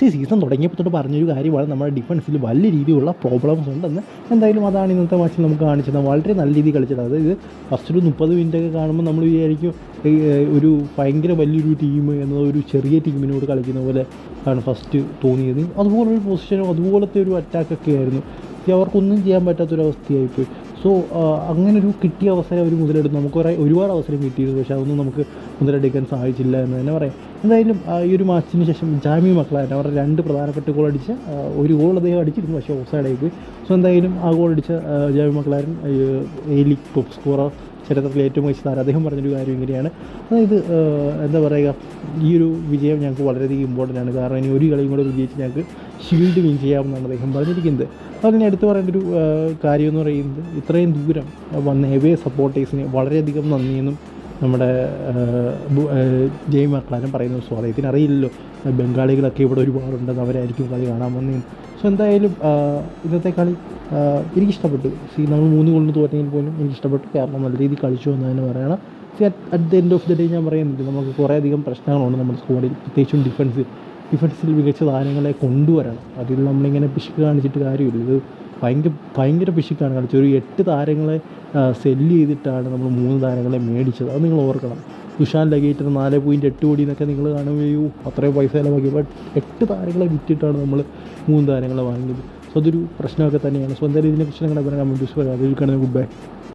C season തുടങ്ങിയപ്പോൾ തൊട്ട് പറഞ്ഞൊരു കാര്യമാണ് നമ്മുടെ ഡിഫൻസിൽ വലിയ രീതിയിലുള്ള പ്രോബ്ലംസ് ഉണ്ടെന്ന്. എന്തായാലും അതാണ് ഇന്നത്തെ മാച്ചിൽ നമുക്ക് കാണിച്ചത്. വളരെ നല്ല രീതിയിൽ കളിച്ചത്. അതായത് ഫസ്റ്റ് ഒരു മുപ്പത് മിനിറ്റൊക്കെ കാണുമ്പോൾ നമ്മൾ വിചാരിക്കും ഒരു ഭയങ്കര വലിയൊരു ടീം എന്നത് ഒരു ചെറിയ ടീമിനോട് കളിക്കുന്ന പോലെ ആണ് ഫസ്റ്റ് തോന്നിയത്. അതുപോലൊരു പൊസിഷനും അതുപോലത്തെ ഒരു അറ്റാക്കൊക്കെ ആയിരുന്നു. അവർക്കൊന്നും ചെയ്യാൻ പറ്റാത്തൊരവസ്ഥയായിപ്പോയി. സോ അങ്ങനെ ഒരു കിട്ടിയ അവസരം അവർ മുതലെടുത്തു. നമുക്ക് കുറേ ഒരുപാട് അവസരം കിട്ടിയിരുന്നു. പക്ഷേ അതൊന്നും നമുക്ക് മുതലെടുക്കാൻ സാധിച്ചില്ല എന്ന് തന്നെ പറയാം. എന്തായാലും ഈ ഒരു മാച്ചിന് ശേഷം ജാമി മക്കളായിട്ട് അവരുടെ രണ്ട് പ്രധാനപ്പെട്ട ഗോൾ അടിച്ച ഒരു ഗോൾ അദ്ദേഹം അടിച്ചിരുന്നു. പക്ഷേ ഓഫ് സൈഡായി പോയി സോ എന്തായാലും ആ ഗോൾ അടിച്ച Jamie Maclaren A league top scorer ചരിത്രത്തിൽ ഏറ്റവും മികച്ച താരം. അദ്ദേഹം പറഞ്ഞൊരു കാര്യം ഇങ്ങനെയാണ്. അതായത് എന്താ പറയുക ഈ ഒരു വിജയം ഞങ്ങൾക്ക് വളരെയധികം ഇമ്പോർട്ടന്റ് ആണ്. കാരണം ഇനി ഒരു കളിയും കൂടെ വിജയിച്ച് ഞങ്ങൾക്ക് ഷീൽഡ് വിൻ ചെയ്യാമെന്നാണ് അദ്ദേഹം പറഞ്ഞിരിക്കുന്നത്. അതിന് എടുത്തു പറയേണ്ട ഒരു കാര്യം എന്ന് പറയുന്നത് ഇത്രയും ദൂരം വന്ന എവേ സപ്പോർട്ടേഴ്സിന് വളരെയധികം നന്ദിയെന്നും നമ്മുടെ ജയ് മക്ലാനും പറയുന്നു. സോ അദ്ദേഹത്തിന് അറിയില്ലല്ലോ ബംഗാളികളൊക്കെ ഇവിടെ ഒരുപാടുണ്ടെന്ന് അവരായിരിക്കും കളി കാണാൻ വന്നതെന്ന് സോ എന്തായാലും ഇന്നത്തെ കളി എനിക്കിഷ്ടപ്പെട്ടു. സി നമ്മൾ മൂന്ന് ഗോളിന് തോറ്റെങ്കിൽ പോലും എനിക്കിഷ്ടപ്പെട്ടു. കാരണം നല്ല രീതിയിൽ കളിച്ചു എന്ന് തന്നെ പറയണം. See at the end of the day ഞാൻ പറയുന്നുണ്ട് നമുക്ക് കുറേയധികം പ്രശ്നങ്ങളുണ്ട് നമ്മുടെ സ്കോഡിൽ പ്രത്യേകിച്ചും ഡിഫൻസിൽ ഡിഫൻസിൽ മികച്ച താരങ്ങളെ കൊണ്ടുവരണം. അതിൽ നമ്മളിങ്ങനെ പിശുക്ക് കാണിച്ചിട്ട് കാര്യമില്ല. ഇത് ഭയങ്കര ഭയങ്കര പിശുക്കാണ് കളിച്ചത് ഒരു എട്ട് താരങ്ങളെ സെല്ല് ചെയ്തിട്ടാണ് നമ്മൾ മൂന്ന് താരങ്ങളെ മേടിച്ചത്. അത് നിങ്ങൾ ഓർക്കണം. തുഷാൻ ലഗേറ്റർ നാല് പോയിന്റ് എട്ട് കോടി എന്നൊക്കെ നിങ്ങൾ കാണുകയോ അത്രയും പൈസ ചിലവാക്കി. ബട്ട് എട്ട് താരങ്ങളെ വിറ്റിട്ടാണ് നമ്മൾ മൂന്ന് താരങ്ങളെ വാങ്ങിയത്. സോ അതൊരു പ്രശ്നമൊക്കെ തന്നെയാണ്. സോ എന്തായാലും ഇതിനെക്കുറിച്ച് നിങ്ങളുടെ കമന്റ് പറയാം. അതിൽ കാണുന്ന ഗുഡ് ബൈ